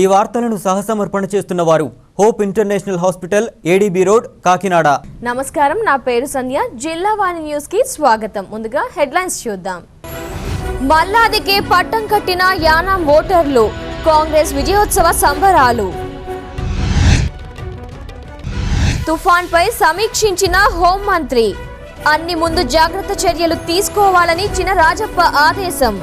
ఈ వార్తలను సహసమర్పణ చేస్తున్న వారు hope international hospital ADB road Kakinada. నమస్కారం నా పేరు సంధ్య. జిల్లా వాణి న్యూస్కి స్వాగతం. ముందుగా హెడ్లైన్స్ చూద్దాం. మల్లాదికి పట్టం కట్టిన యానాం ఓటర్లు కాంగ్రెస్ విజయోత్సవ సంబరాలు. తుఫాన్ పై సమీక్షించిన హోంమంత్రి. అన్ని ముందు జాగ్రత్త చర్యలు తీసుకోవాలని చిన రాజప్ప ఆదేశం.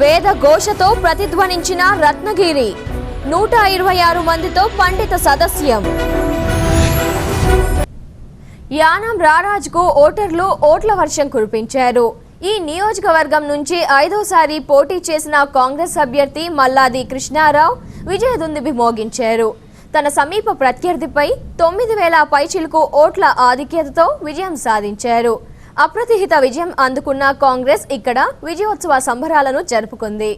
వేద ఘోషతో ప్రతిధ్వనించిన రత్నగిరి. నూట ఇరవై ఆరు మందితో పండిత సదస్యం. యానం రారాజ్కు ఓటర్లు ఓట్ల వర్షం కురిపించారు. ఈ నియోజకవర్గం నుంచి ఐదోసారి పోటీ చేసిన కాంగ్రెస్ అభ్యర్థి మల్లాది కృష్ణారావు విజయదుందుబి మోగించారు తన సమీప ప్రత్యర్థిపై తొమ్మిది వేల పైచిలకు ఓట్ల ఆధిక్యతతో విజయం సాధించారు. అప్రతిహిత విజయం అందుకున్న కాంగ్రెస్ ఇక్కడ విజయోత్సవ సంబరాలను జరుపుకుంది.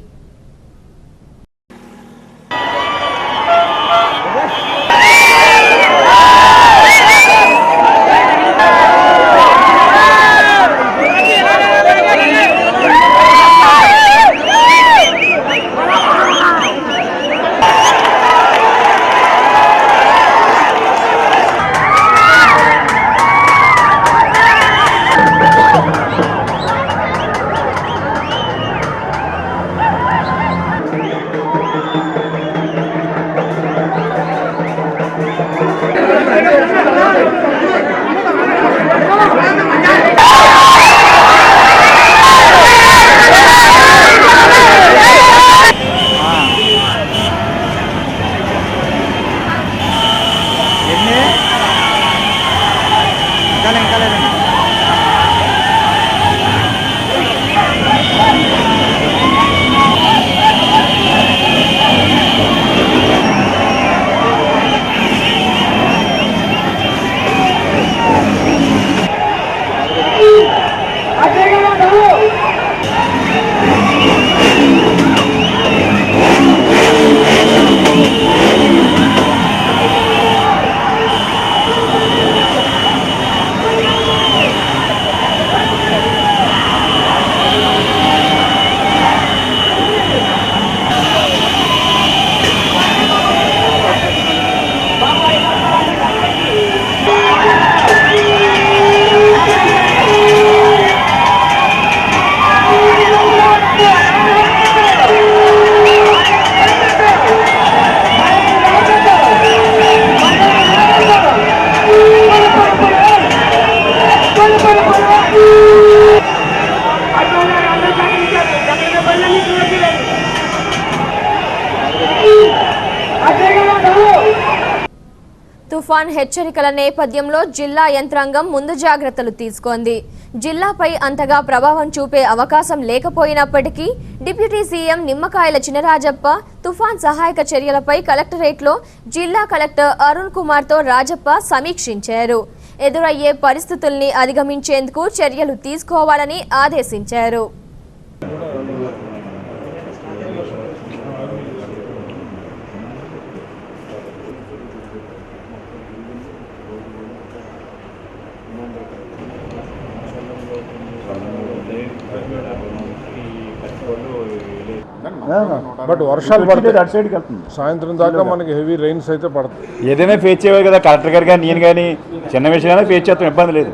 తుఫాన్ హెచ్చరికల నేపథ్యంలో జిల్లా యంత్రాంగం ముందు జాగ్రత్తలు తీసుకుంది. జిల్లాపై అంతగా ప్రభావం చూపే అవకాశం లేకపోయినప్పటికీ డిప్యూటీ సీఎం నిమ్మకాయల చినరాజప్ప తుఫాన్ సహాయక చర్యలపై కలెక్టరేట్లో జిల్లా కలెక్టర్ అరుణ్ కుమార్తో రాజప్ప సమీక్షించారు. ఎదురయ్యే పరిస్థితుల్ని అధిగమించేందుకు చర్యలు తీసుకోవాలని ఆదేశించారు. బట్ వర్షాలు పడతాయి అటు సైడ్కి వెళ్తుంది. సాయంత్రం దాకా మనకి హెవీ రైన్స్ అయితే పడతాయి. ఏదైనా ఫేస్ చేయవాలి కదా కలెక్టర్ గారు కానీ నేను కానీ చిన్న విషయాలైనా ఫేస్ చేస్తాం ఇబ్బంది లేదు.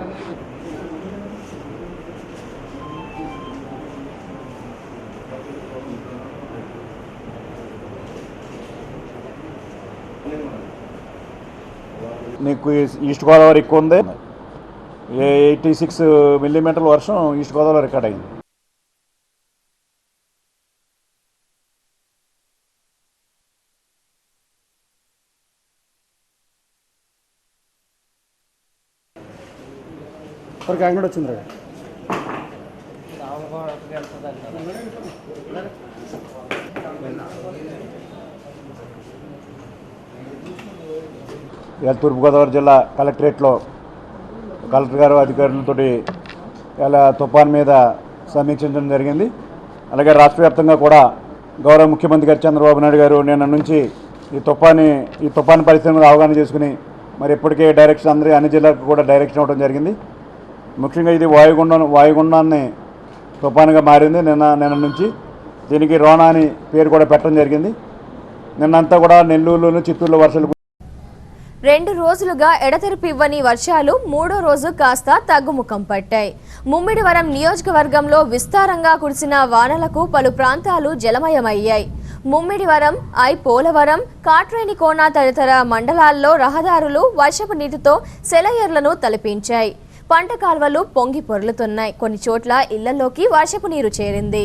నీకు ఈస్ట్ గోదావరి ఎక్కువ ఉంది. ఎయిటీ సిక్స్ మిల్లీమీటర్ల వర్షం ఈస్ట్ గోదావరి రికార్డ్ అయింది. మరి కాకినాడ వచ్చింది రా తూర్పుగోదావరి జిల్లా కలెక్టరేట్లో కలెక్టర్ గారు అధికారులతో ఇలా తుఫాన్ మీద సమీక్షించడం జరిగింది. అలాగే రాష్ట్ర వ్యాప్తంగా కూడా గౌరవ ముఖ్యమంత్రి గారు చంద్రబాబు నాయుడు గారు నిన్న నుంచి ఈ తుఫాని ఈ తుఫాను పరిస్థితి మీద అవగాహన చేసుకుని మరి ఇప్పటికే డైరెక్షన్ అందరి అన్ని జిల్లాలకు కూడా డైరెక్షన్ ఇవ్వడం జరిగింది. ముఖ్యంగా ఇది వాయుగుండం వాయుగుండాన్ని తుఫానుగా మారింది నిన్న నిన్న నుంచి. దీనికి రోనా అని పేరు కూడా పెట్టడం జరిగింది. నిన్నంతా కూడా నెల్లూరులోను చిత్తూరులో వర్షాలు రెండు రోజులుగా ఎడతెరిపి ఇవ్వని వర్షాలు మూడో రోజు కాస్త తగ్గుముఖం పట్టాయి. ముమ్మిడివరం నియోజకవర్గంలో విస్తారంగా కురిసిన వానలకు పలు ప్రాంతాలు జలమయమయ్యాయి. ముమ్మిడివరం ఐ పోలవరం కాట్రేనికోన తదితర మండలాల్లో రహదారులు వర్షపు నీటితో సెలయర్లను తలపించాయి. పంట కాల్వలు పొంగి పొరులుతున్నాయి. కొన్ని చోట్ల ఇళ్ళలోకి వర్షపు నీరు చేరింది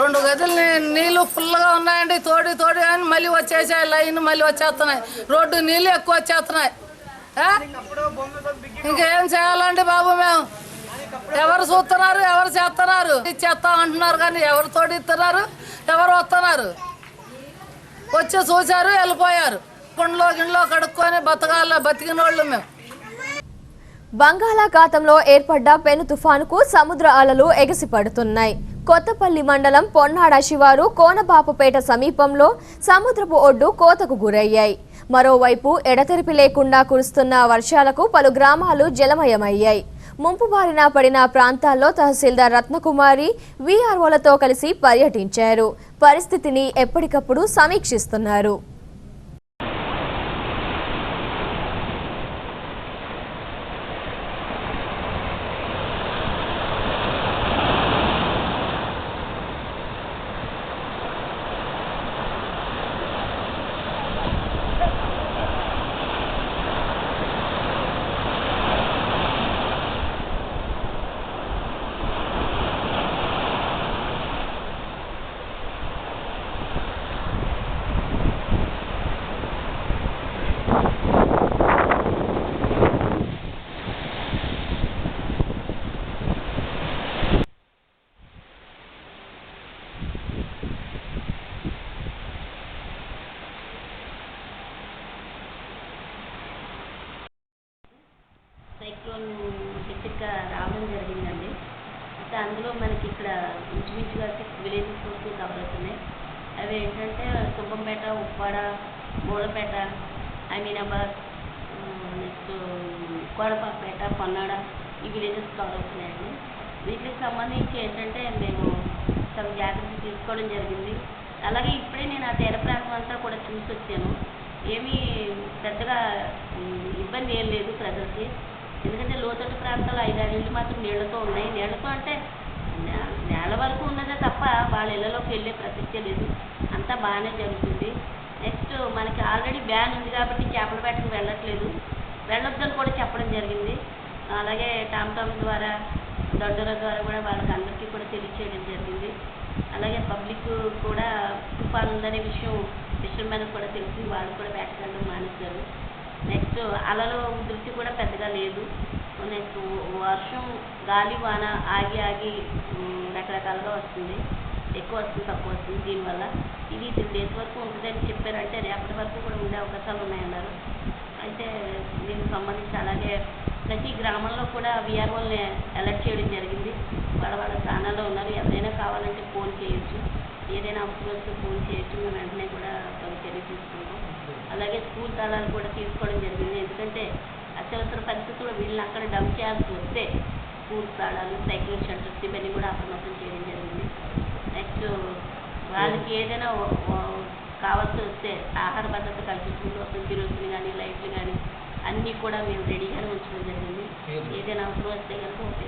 రెండు గదులు నీ- నీళ్ళు ఫుల్గా ఉన్నాయండి తోడి తోడి అని మళ్ళీ వచ్చేసాయి లైన్ మళ్ళీ వచ్చేస్తున్నాయి. రోడ్డు నీళ్ళు ఎక్కువ వచ్చేస్తున్నాయి. ఇంకేం చేయాలండి బాబు మేము? ఎవరు చూస్తున్నారు ఎవరు చేస్తున్నారు? ఇచ్చేస్తాం అంటున్నారు కానీ ఎవరు తోడి ఇస్తున్నారు ఎవరు వస్తున్నారు? వచ్చి చూశారు వెళ్ళిపోయారు. కుండలో గిండలో కడుక్కొని బతకాల బతికిన వాళ్ళు మేము. బంగాళాఖాతంలో ఏర్పడ్డ పెను తుఫానుకు సముద్ర అలలు ఎగసిపడుతున్నాయి. కొత్తపల్లి మండలం పొన్నాడ శివారు కోనబాపుపేట సమీపంలో సముద్రపు ఒడ్డు కోతకు గురయ్యాయి. మరోవైపు ఎడతెరిపి లేకుండా కురుస్తున్న వర్షాలకు పలు గ్రామాలు జలమయమయ్యాయి. ముంపు బారిన పడిన ప్రాంతాల్లో తహసీల్దార్ రత్నకుమారి వీఆర్ఓలతో కలిసి పర్యటించారు. పరిస్థితిని ఎప్పటికప్పుడు సమీక్షిస్తున్నారు సైక్లోన్ హెక్టిక్గా రావడం జరిగిందండి అయితే అందులో మనకి ఇక్కడ ఇంచుమించుగా సిక్స్ విలేజెస్ వరకు కవర్ అవుతున్నాయి అవి ఏంటంటే సుబ్బంపేట ఉప్పాడ మూలపేట అమీనాబాద్ నెక్స్ట్ కోడపాపేట పొన్నాడ ఈ విలేజెస్ కవర్ అవుతున్నాయండి వీటికి సంబంధించి ఏంటంటే మేము తమ జాగ్రత్త తీసుకోవడం జరిగింది. అలాగే ఇప్పుడే నేను ఆ తీర ప్రాంతం అంతా కూడా చూసి వచ్చాను. ఏమీ పెద్దగా ఇబ్బంది ఏం లేదు ప్రజలకి. ఎందుకంటే లోతట్టు ప్రాంతాలు ఐదారు ఇళ్ళు మాత్రం నీళ్ళతో ఉన్నాయి. నీళ్ళతో అంటే నే- నేల వరకు ఉన్నదే తప్ప వాళ్ళ ఇళ్ళలోకి వెళ్ళే ప్రసక్తే లేదు. అంతా బాగానే జరుగుతుంది. నెక్స్ట్ మనకి ఆల్రెడీ బ్యాన్ ఉంది కాబట్టి చేపల వేటకు వెళ్ళట్లేదు. వెళ్ళొద్దని కూడా చెప్పడం జరిగింది. అలాగే టామ్ టామ్ ద్వారా దొడ్డల ద్వారా కూడా వాళ్ళకి అందరికీ కూడా తెలియచేయడం జరిగింది. అలాగే పబ్లిక్ కూడా తుఫాన్ ఉందనే విషయం ఫిషర్మెన్ కూడా తెలిసి వాళ్ళు కూడా వేటకెళ్ళడం మానేశారు. నెక్స్ట్ అలలో ఉధృతి కూడా పెద్దగా లేదు. నెక్స్ట్ వర్షం గాలి వాన ఆగి ఆగి రకరకాలుగా వస్తుంది. ఎక్కువ వస్తుంది తక్కువ వస్తుంది దీనివల్ల. ఇది త్రీ డేస్ వరకు ఉంటుందని చెప్పారంటే రేపటి వరకు కూడా ఉండే అవకాశాలు ఉన్నాయన్నారు. అయితే దీనికి సంబంధించి అలాగే ప్రతి గ్రామంలో కూడా విఆర్ఓల్ని అలర్ట్ చేయడం జరిగింది. వాళ్ళ వాళ్ళ స్థానాల్లో ఉన్నారు. ఎవరైనా కావాలంటే ఫోన్ చేయొచ్చు. ఏదైనా అవసరం వస్తే ఫోన్ చేయొచ్చు. మేము వెంటనే కూడా తగు చర్య తీసుకుంటాం. అలాగే స్కూల్ తాళాలు కూడా తీసుకోవడం జరిగింది. ఎందుకంటే అత్యవసర పరిస్థితుల్లో వీళ్ళని అక్కడ డంప్ చేయాల్సి వస్తే స్కూల్ తాళాలు సైక్లింగ్ షెల్టర్స్ ఇవన్నీ కూడా అప్రమత్తం చేయడం జరిగింది. నెక్స్ట్ వాళ్ళకి ఏదైనా కావాల్సి వస్తే ఆహార భద్రత కల్పించడం కోసం కిరోసిన్ కానీ లైట్లు కానీ అన్నీ కూడా మేము రెడీగానే ఉంచడం జరిగింది. ఏదైనా అవసరం వస్తే కనుక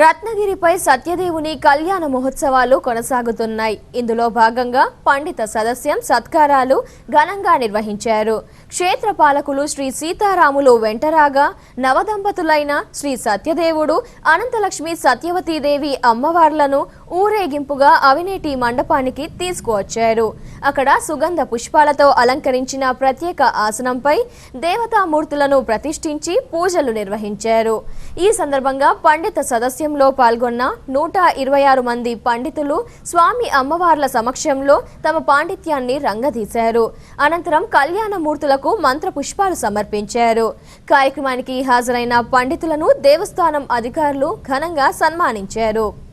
రత్నగిరిపై సత్యదేవుని కళ్యాణ మహోత్సవాలు కొనసాగుతున్నాయి. ఇందులో భాగంగా పండిత సదస్యం సత్కారాలు ఘనంగా నిర్వహించారు. క్షేత్ర పాలకులు శ్రీ సీతారాములు వెంటరాగా నవదంపతులైన శ్రీ సత్యదేవుడు అనంతలక్ష్మి సత్యవతీదేవి అమ్మవార్లను ఊరేగింపుగా అవినేటి మండపానికి తీసుకువచ్చారు. అక్కడ సుగంధ పుష్పాలతో అలంకరించిన ప్రత్యేక ఆసనంపై దేవతామూర్తులను ప్రతిష్ఠించి పూజలు నిర్వహించారు. ఈ సందర్భంగా పండిత సదస్యంలో పాల్గొన్న నూట ఇరవై ఆరు మంది పండితులు స్వామి అమ్మవార్ల సమక్షంలో తమ పాండిత్యాన్ని రంగదీశారు. అనంతరం కళ్యాణమూర్తులకు మంత్ర పుష్పాలు సమర్పించారు. కార్యక్రమానికి హాజరైన పండితులను దేవస్థానం అధికారులు ఘనంగా సన్మానించారు.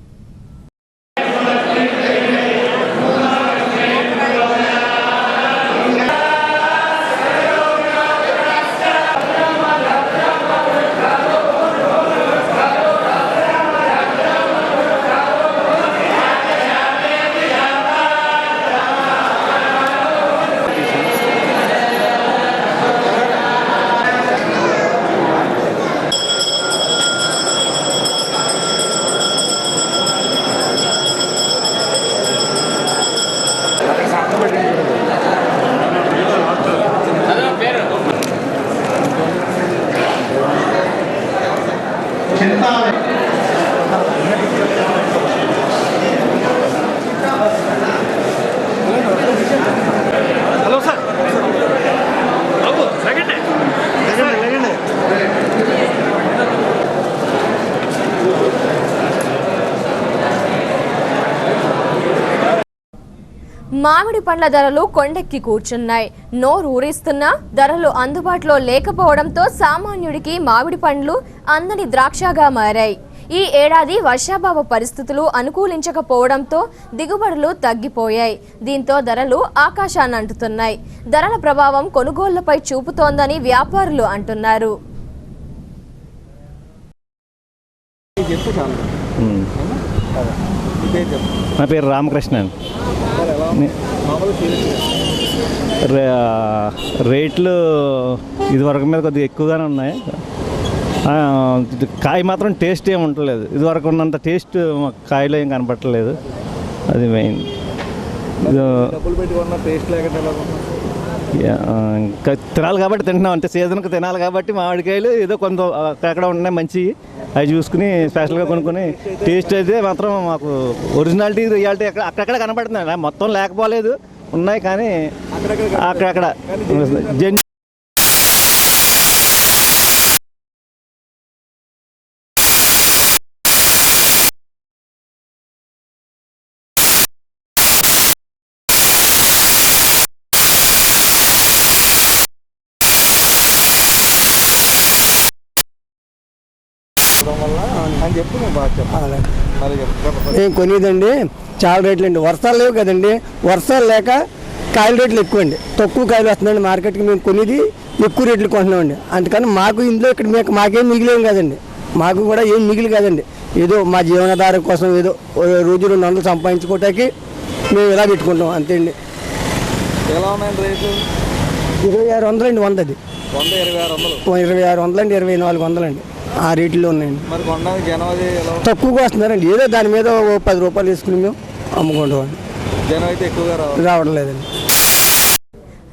మామిడి పండ్ల ధరలు కొండెక్కి కూర్చున్నాయి. నోరు ఊరిస్తున్నా ధరలు అందుబాటులో లేకపోవడంతో సామాన్యుడికి మామిడి పండ్లు అందని ద్రాక్షగా మారాయి. ఈ ఏడాది వర్షాభావ పరిస్థితులు అనుకూలించకపోవడంతో దిగుబడులు తగ్గిపోయాయి. దీంతో ధరలు ఆకాశాన్ని అంటుతున్నాయి. ధరల ప్రభావం కొనుగోళ్ళపై చూపుతోందని వ్యాపారులు అంటున్నారు. నా పేరు రామకృష్ణ రేట్లు ఇదివరకు మీద కొద్దిగా ఎక్కువగానే ఉన్నాయి. కాయ మాత్రం టేస్ట్ ఏమి ఉండలేదు. ఇదివరకు ఉన్నంత టేస్ట్ కాయలో ఏం కనపట్టలేదు అది మెయిన్ ఇంకా తినాలి కాబట్టి తింటున్నాం. అంటే సీజన్కి తినాలి కాబట్టి మామిడికాయలు ఏదో కొంత అక్కడ ఉన్నాయి మంచి అవి చూసుకుని స్పెషల్గా కొనుక్కొని టేస్ట్ అయితే మాత్రం మాకు ఒరిజినాలిటీ రియాలిటీ అక్కడ అక్కడక్కడ కనపడుతుంది మొత్తం లేకపోలేదు. ఉన్నాయి కానీ అక్కడక్కడ. ఏం కొనేదండి చాలా రేట్లు అండి. వర్షాలు లేవు కదండి. వర్షాలు లేక కాయల రేట్లు ఎక్కువ అండి తక్కువ కాయలు వస్తుందండి మార్కెట్కి. మేము కొనేది ఎక్కువ రేట్లు కొంటున్నామండి. అందుకని మాకు ఇందులో ఇక్కడ మీకు మాకేం మిగిలేం కదండి. మాకు కూడా ఏం మిగిలి కదండి. ఏదో మా జీవనాధారం కోసం ఏదో రోజు రెండు వందలు సంపాదించుకోవటానికి మేము ఇలా పెట్టుకుంటాం అంతే అండి. ఎలా ఉన్నాయండి రేట్లు ఇరవై ఆరు వందలు అండి వందది. వంద ఇరవై ఆరు వందలు. ఇరవై ఆరు వందలు అండి ఇరవై నాలుగు వందలు అండి. ఆ రేట్లో ఉన్నాయండి? తక్కువగా వస్తున్నారండి. ఏదో దాని మీద ఓ పది రూపాయలు వేసుకుని మేము అమ్ముకుంటాం జనం అయితే ఎక్కువగా రావాలి. రావడం లేదండి.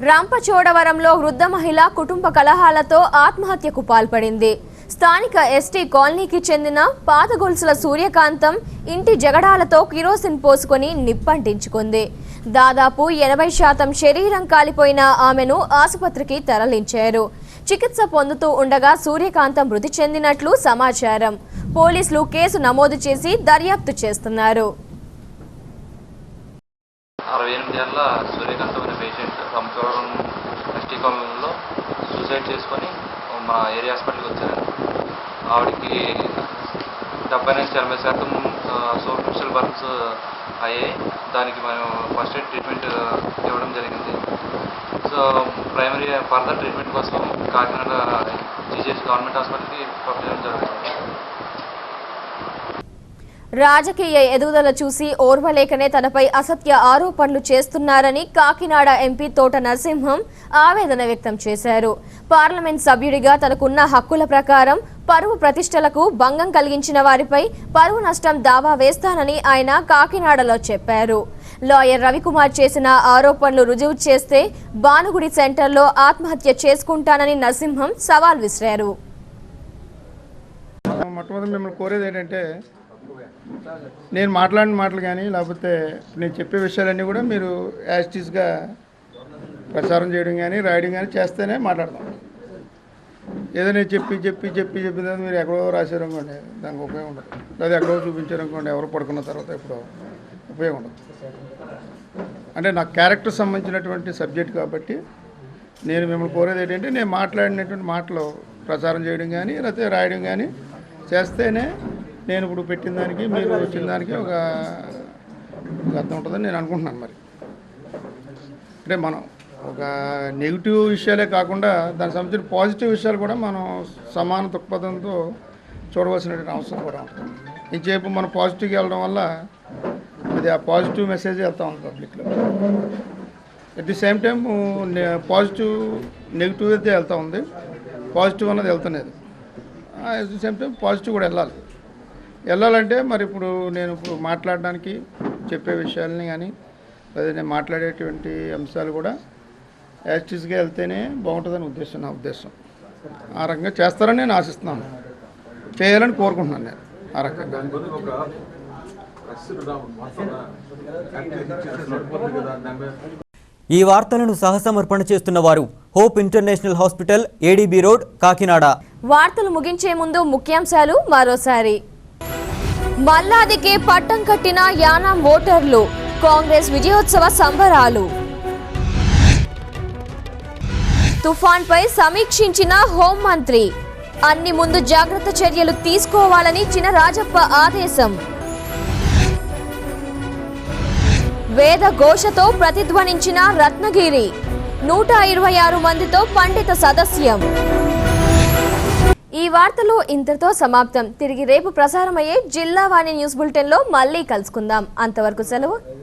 రంపచోడవరంలో వృద్ధ మహిళ కుటుంబ కలహాలతో ఆత్మహత్యకు పాల్పడింది. స్థానిక ఎస్టీ కాలనీకి చెందిన పాత గొలుసుల సూర్యకాంతం ఇంటి జగడాలతో కిరోసిన్ పోసుకొని నిప్పంటించుకుంది. దాదాపు ఎనభై శాతం శరీరం కాలిపోయిన ఆమెను ఆసుపత్రికి తరలించారు. చికిత్స పొందుతూ ఉండగా సూర్యకాంతం మృతి చెందినట్లు సమాచారం. పోలీసులు కేసు నమోదు చేసి దర్యాప్తు చేస్తున్నారు. అరవై ఎనిమిది ఏళ్ళ సూర్యకాంతం అనే పేషెంట్ రంపచోడవరం ఎస్టీ కాలనీలో సూసైడ్ చేసుకొని మా ఏరియా హాస్పిటల్కి వచ్చారు ఆవిడకి డెబ్బై నుంచి ఎనభై శాతం సూపర్ఫిషియల్ బర్న్స్ అయ్యాయి. దానికి మనం ఫస్ట్ ఎయిడ్ ట్రీట్మెంట్ ఇవ్వడం జరిగింది. ప్రైమరీ ఫర్దర్ ట్రీట్మెంట్ కోసం కాకినాడ జీజేఎస్ గవర్నమెంట్ హాస్పిటల్కి పంపించడం జరుగుతుంది. రాజకీయ ఎదుగుదల చూసి ఓర్వలేకనే తనపై అసత్య ఆరోపణలు చేస్తున్నారని కాకినాడ ఎంపీ తోట నరసింహం ఆవేదన వ్యక్తం చేశారు. పార్లమెంట్ సభ్యుడిగా తనకున్న హక్కుల ప్రకారం పరువు ప్రతిష్టలకు భంగం కలిగించిన వారిపై పరువు నష్టం దావా వేస్తానని ఆయన కాకినాడలో చెప్పారు. లాయర్ రవికుమార్ చేసిన ఆరోపణలు రుజువు చేస్తే బానుగుడి సెంటర్లో ఆత్మహత్య చేసుకుంటానని నరసింహం సవాల్ విసిరారు. మొట్టమొదటి మిమ్మల్ని కోరేది ఏంటంటే నేను మాట్లాడిన మాటలు కానీ లేకపోతే నేను చెప్పే విషయాలన్నీ కూడా మీరు యాజిటీస్గా ప్రచారం చేయడం కానీ రాయడం కానీ చేస్తేనే మాట్లాడతాం. ఏదో నేను చెప్పి చెప్పి చెప్పి చెప్పిన తర్వాత మీరు ఎక్కడో రాశారు అనుకోండి దానికి ఉపయోగం ఉండదు. లేదా ఎక్కడో చూపించారు అనుకోండి ఎవరు పడుకున్న తర్వాత ఎప్పుడో ఉపయోగం ఉండదు. అంటే నా క్యారెక్టర్ సంబంధించినటువంటి సబ్జెక్ట్ కాబట్టి నేను మిమ్మల్ని కోరేది ఏంటంటే నేను మాట్లాడినటువంటి మాటలు ప్రచారం చేయడం కానీ లేకపోతే రాయడం కానీ చేస్తేనే నేను ఇప్పుడు పెట్టిన దానికి మీరు వచ్చిన దానికి ఒక అర్థం ఉంటుందని నేను అనుకుంటున్నాను మరి. అంటే మనం ఒక నెగిటివ్ విషయాలే కాకుండా దానికి సంబంధించిన పాజిటివ్ విషయాలు కూడా మనం సమాన దృక్పథంతో చూడవలసినటువంటి అవసరం కూడా ఉంటుంది. ఇంకేపు మనం పాజిటివ్గా వెళ్ళడం వల్ల అది ఆ పాజిటివ్ మెసేజ్ వెళ్తా ఉంది పబ్లిక్లో at the same time positive negative అయితే వెళ్తూ ఉంది. పాజిటివ్ అన్నది వెళ్తున్నది at the same time positive కూడా వెళ్ళాలి. వెళ్ళాలంటే మరి ఇప్పుడు నేను ఇప్పుడు మాట్లాడడానికి చెప్పే విషయాలని కానీ లేదా నేను మాట్లాడేటువంటి అంశాలు కూడా యాక్టివ్స్గా వెళ్తేనే బాగుంటుందని ఉద్దేశం నా ఉద్దేశం. ఆ రకంగా చేస్తారని నేను ఆశిస్తున్నాను. చేయాలని కోరుకుంటున్నాను నేను ఆ రకంగా. ఈ వార్తలను సహసమర్పణ చేస్తున్న వారు hope international hospital ADB road Kakinada. వార్తలు ముగించే ముందు ముఖ్యాంశాలు మరోసారి. మల్లాదికి పట్టం కట్టిన యానా ఓటర్లు కాంగ్రెస్ విజయోత్సవ సంబరాలు. తుఫాన్పై సమీక్షించిన హోంమంత్రి అన్ని ముందు జాగ్రత్త చర్యలు తీసుకోవాలని చినరాజప్ప ఆదేశం. వేద ఘోషతో ప్రతిధ్వనించిన రత్నగిరి. నూట ఇరవై ఆరు మందితో పండిత సదస్యం. ఈ వార్తలు ఇంతటితో సమాప్తం. తిరిగి రేపు ప్రసారమయ్యే జిల్లా వాణి న్యూస్ బులెటిన్లో మళ్ళీ కలుసుకుందాం. అంతవరకు సెలవు.